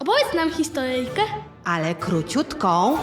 Opowiedz nam historyjkę. ale króciutką.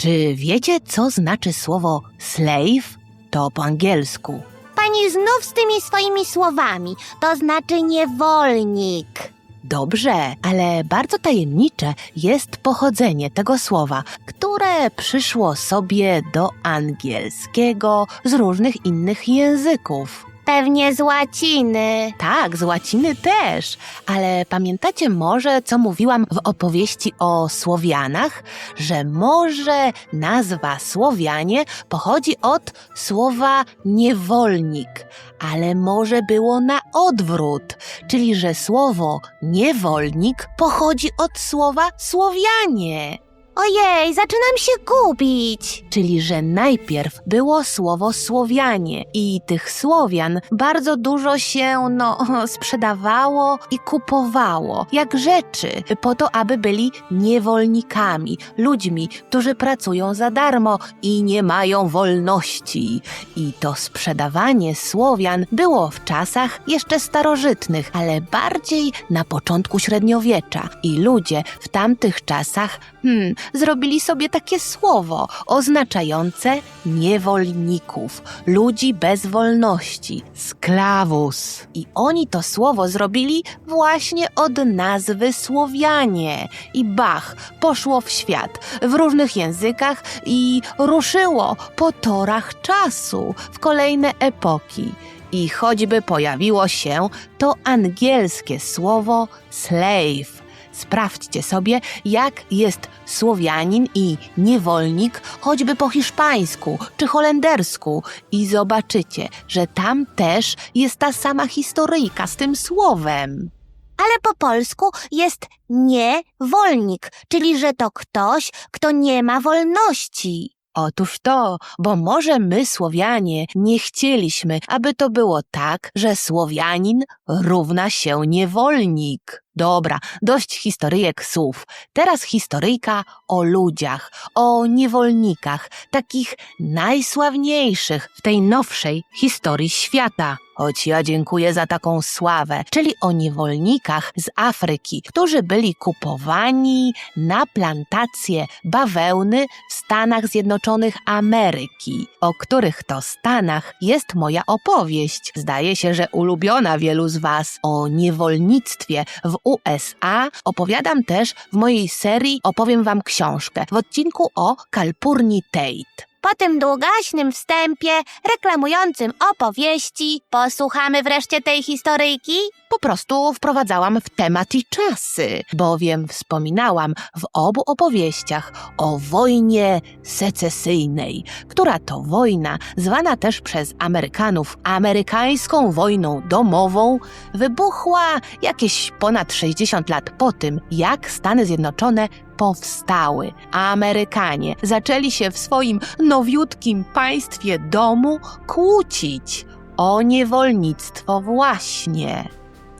Czy wiecie, co znaczy słowo slave? To po angielsku. Pani znów z tymi swoimi słowami. To znaczy niewolnik. Dobrze, ale bardzo tajemnicze jest pochodzenie tego słowa, które przyszło sobie do angielskiego z różnych innych języków. Pewnie z łaciny. Tak, z łaciny też. Ale pamiętacie może, co mówiłam w opowieści o Słowianach? Że może nazwa Słowianie pochodzi od słowa niewolnik, ale może było na odwrót, czyli że słowo niewolnik pochodzi od słowa Słowianie. Ojej, zaczynam się gubić. Czyli, że najpierw było słowo Słowianie i tych Słowian bardzo dużo się, no, sprzedawało i kupowało, jak rzeczy, po to, aby byli niewolnikami, ludźmi, którzy pracują za darmo i nie mają wolności. I to sprzedawanie Słowian było w czasach jeszcze starożytnych, ale bardziej na początku średniowiecza. I ludzie w tamtych czasach, hmm, zrobili sobie takie słowo oznaczające niewolników, ludzi bez wolności, sklawus. I oni to słowo zrobili właśnie od nazwy Słowianie. I bach, poszło w świat w różnych językach i ruszyło po torach czasu w kolejne epoki. I choćby pojawiło się to angielskie słowo slave. Sprawdźcie sobie, jak jest Słowianin i niewolnik, choćby po hiszpańsku czy holendersku, i zobaczycie, że tam też jest ta sama historyjka z tym słowem. Ale po polsku jest niewolnik, czyli że to ktoś, kto nie ma wolności. Otóż to, bo może my, Słowianie, nie chcieliśmy, aby to było tak, że Słowianin równa się niewolnik. Dobra, dość historyjek słów. Teraz historyjka o ludziach, o niewolnikach, takich najsławniejszych w tej nowszej historii świata. Choć ja dziękuję za taką sławę, czyli o niewolnikach z Afryki, którzy byli kupowani na plantacje bawełny w Stanach Zjednoczonych Ameryki, o których to Stanach jest moja opowieść. Zdaje się, że ulubiona wielu z Was o niewolnictwie w USA opowiadam też w mojej serii Opowiem Wam książkę w odcinku o Kalpurni Tate. Po tym długaśnym wstępie reklamującym opowieści posłuchamy wreszcie tej historyjki? Po prostu wprowadzałam w temat i czasy, bowiem wspominałam w obu opowieściach o wojnie secesyjnej, która to wojna, zwana też przez Amerykanów amerykańską wojną domową, wybuchła jakieś ponad 60 lat po tym, jak Stany Zjednoczone powstały. Amerykanie zaczęli się w swoim nowiutkim państwie domu kłócić o niewolnictwo właśnie.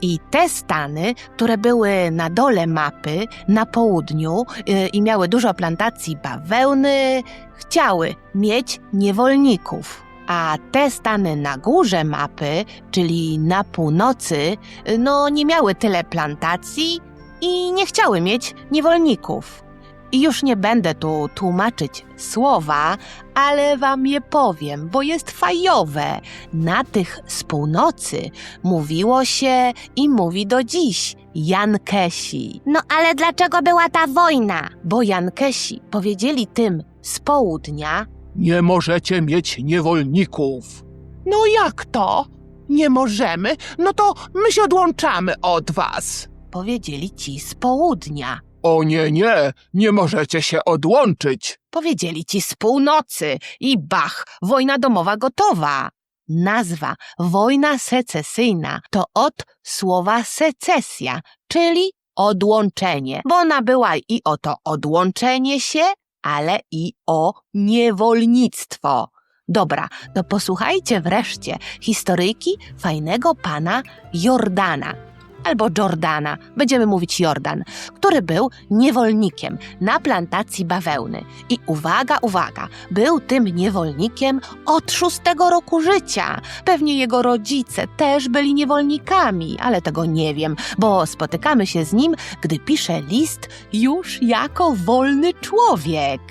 I te stany, które były na dole mapy, na południu yy, i miały dużo plantacji bawełny, chciały mieć niewolników. A te stany na górze mapy, czyli na północy, yy, no nie miały tyle plantacji i nie chciały mieć niewolników. I już nie będę tu tłumaczyć słowa, ale wam je powiem, bo jest fajowe. Na tych z północy mówiło się i mówi do dziś Jankesi, No ale dlaczego była ta wojna? bo Jankesi powiedzieli tym z południa, Nie możecie mieć niewolników. No jak to? Nie możemy? No to my się odłączamy od was. Powiedzieli ci z południa, O nie, nie, nie możecie się odłączyć. powiedzieli ci z północy i bach, wojna domowa gotowa. Nazwa wojna secesyjna to od słowa secesja, czyli odłączenie, bo ona była i o to odłączenie się, ale i o niewolnictwo. Dobra, to posłuchajcie wreszcie historyjki fajnego pana Jordana. Albo Jordana, będziemy mówić Jordan, który był niewolnikiem na plantacji bawełny. I uwaga, uwaga, był tym niewolnikiem od szóstego roku życia. Pewnie jego rodzice też byli niewolnikami, ale tego nie wiem, bo spotykamy się z nim, gdy pisze list już jako wolny człowiek.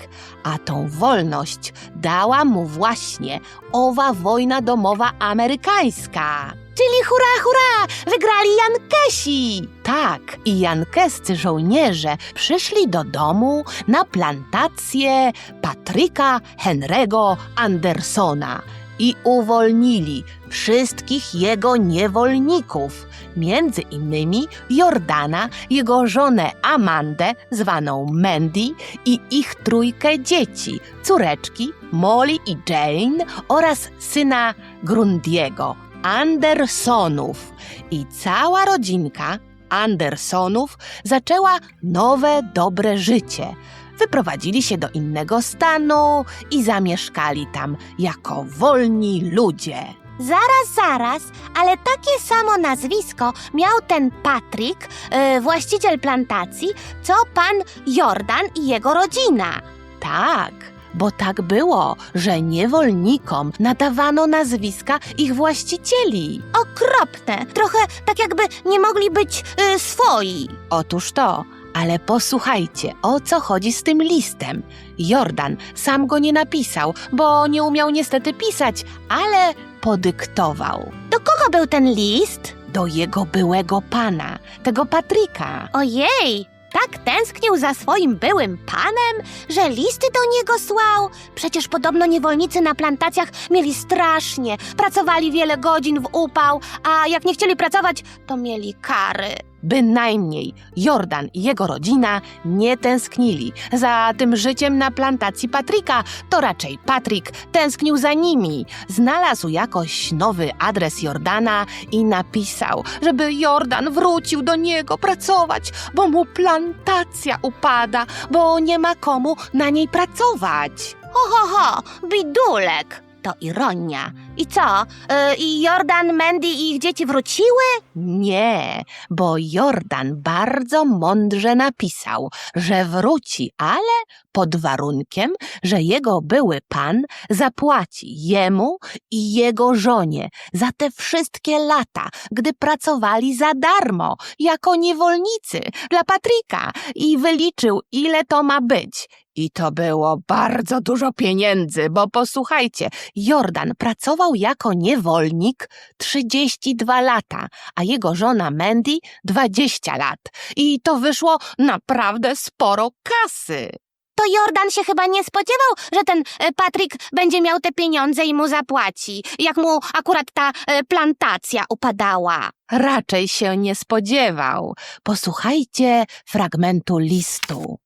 A tą wolność dała mu właśnie owa wojna domowa amerykańska. Czyli hurra, hurra! Wygrali Jankesi! Tak, i jankescy żołnierze przyszli do domu na plantację Patryka Henry'ego Andersona i uwolnili wszystkich jego niewolników, między innymi Jordana, jego żonę Amandę, zwaną Mandy, i ich trójkę dzieci, córeczki Molly i Jane oraz syna Grundiego, Andersonów. I cała rodzinka Andersonów zaczęła nowe, dobre życie. Wyprowadzili się do innego stanu i zamieszkali tam jako wolni ludzie. Zaraz, zaraz, ale takie samo nazwisko miał ten Patryk, e, właściciel plantacji, co pan Jordan i jego rodzina. Tak, bo tak było, że niewolnikom nadawano nazwiska ich właścicieli. Okropne, trochę tak jakby nie mogli być e, swoi. Otóż to, ale posłuchajcie, o co chodzi z tym listem. Jordan sam go nie napisał, bo nie umiał niestety pisać, ale podyktował Do kogo był ten list? do jego byłego pana, tego Patryka. Ojej, tak tęsknił za swoim byłym panem, że listy do niego słał. Przecież podobno niewolnicy na plantacjach mieli strasznie, pracowali wiele godzin w upał, a jak nie chcieli pracować, to mieli kary. Bynajmniej Jordan i jego rodzina nie tęsknili za tym życiem na plantacji Patryka, to raczej Patryk tęsknił za nimi. Znalazł jakoś nowy adres Jordana i napisał, żeby Jordan wrócił do niego pracować, bo mu plantacja upada, bo nie ma komu na niej pracować. Ho, ho, ho, bidulek. To ironia. I co? y, I Jordan, Mandy i ich dzieci wróciły? Nie, bo Jordan bardzo mądrze napisał, że wróci, ale pod warunkiem, że jego były pan zapłaci jemu i jego żonie za te wszystkie lata, gdy pracowali za darmo, jako niewolnicy dla Patryka i wyliczył, ile to ma być. I to było bardzo dużo pieniędzy, bo posłuchajcie, Jordan pracował jako niewolnik 32 lata, a jego żona Mandy 20 lat. I to wyszło naprawdę sporo kasy. To Jordan się chyba nie spodziewał, że ten e, Patryk będzie miał te pieniądze i mu zapłaci, jak mu akurat ta e, plantacja upadała. Raczej się nie spodziewał. Posłuchajcie fragmentu listu.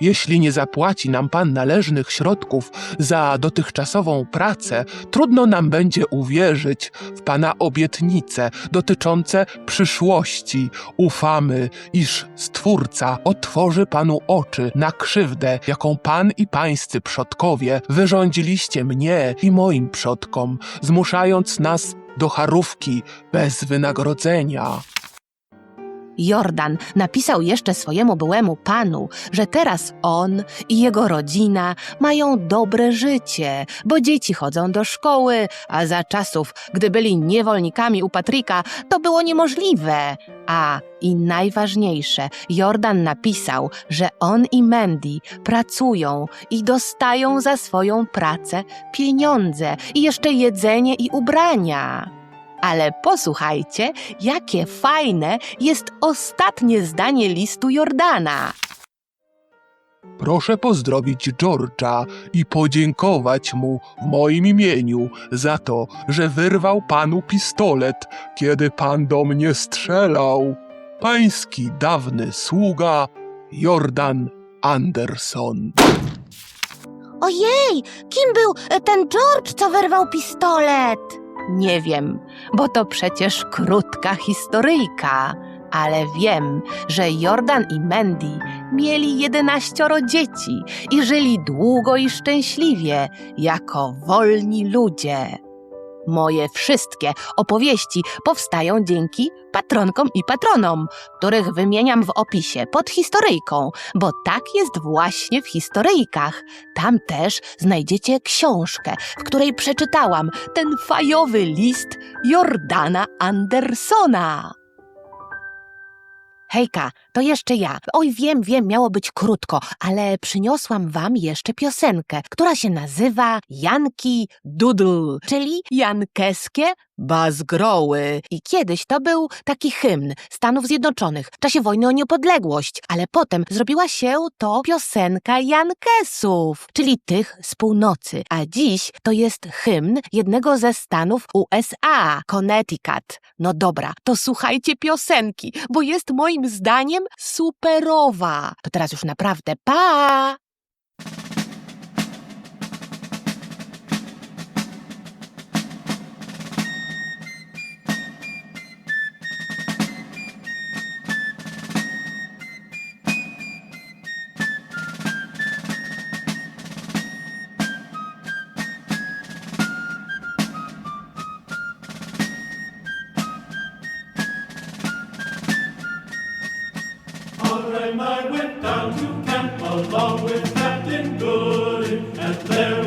Jeśli nie zapłaci nam pan należnych środków za dotychczasową pracę, trudno nam będzie uwierzyć w pana obietnice dotyczące przyszłości. Ufamy, iż Stwórca otworzy panu oczy na krzywdę, jaką pan i pańscy przodkowie wyrządziliście mnie i moim przodkom, zmuszając nas do charówki bez wynagrodzenia. Jordan napisał jeszcze swojemu byłemu panu, że teraz on i jego rodzina mają dobre życie, bo dzieci chodzą do szkoły, a za czasów, gdy byli niewolnikami u Patryka, to było niemożliwe. A i najważniejsze, Jordan napisał, że on i Mandy pracują i dostają za swoją pracę pieniądze i jeszcze jedzenie i ubrania. Ale posłuchajcie, jakie fajne jest ostatnie zdanie listu Jordana. Proszę pozdrowić George'a i podziękować mu w moim imieniu za to, że wyrwał panu pistolet, kiedy pan do mnie strzelał. Pański dawny sługa Jordan Anderson. Ojej, kim był e, ten George, co wyrwał pistolet? Nie wiem, bo to przecież krótka historyjka, ale wiem, że Jordan i Mandy mieli jedenaścioro dzieci i żyli długo i szczęśliwie jako wolni ludzie. Moje wszystkie opowieści powstają dzięki patronkom i patronom, których wymieniam w opisie pod historyjką, bo tak jest właśnie w historyjkach. Tam też znajdziecie książkę, w której przeczytałam ten fajowy list Jordana Andersona. Hejka, to jeszcze ja. Oj, wiem, wiem, miało być krótko, ale przyniosłam wam jeszcze piosenkę, która się nazywa Janki Doodle, czyli jankeskie bazgroły. I kiedyś to był taki hymn Stanów Zjednoczonych w czasie wojny o niepodległość, ale potem zrobiła się to piosenka Jankesów, czyli tych z północy. A dziś to jest hymn jednego ze stanów USA, Connecticut. No dobra, to słuchajcie piosenki, bo jest moim zdaniem superowa. To teraz już naprawdę pa! Then I went down to camp along with Captain Gooding, and there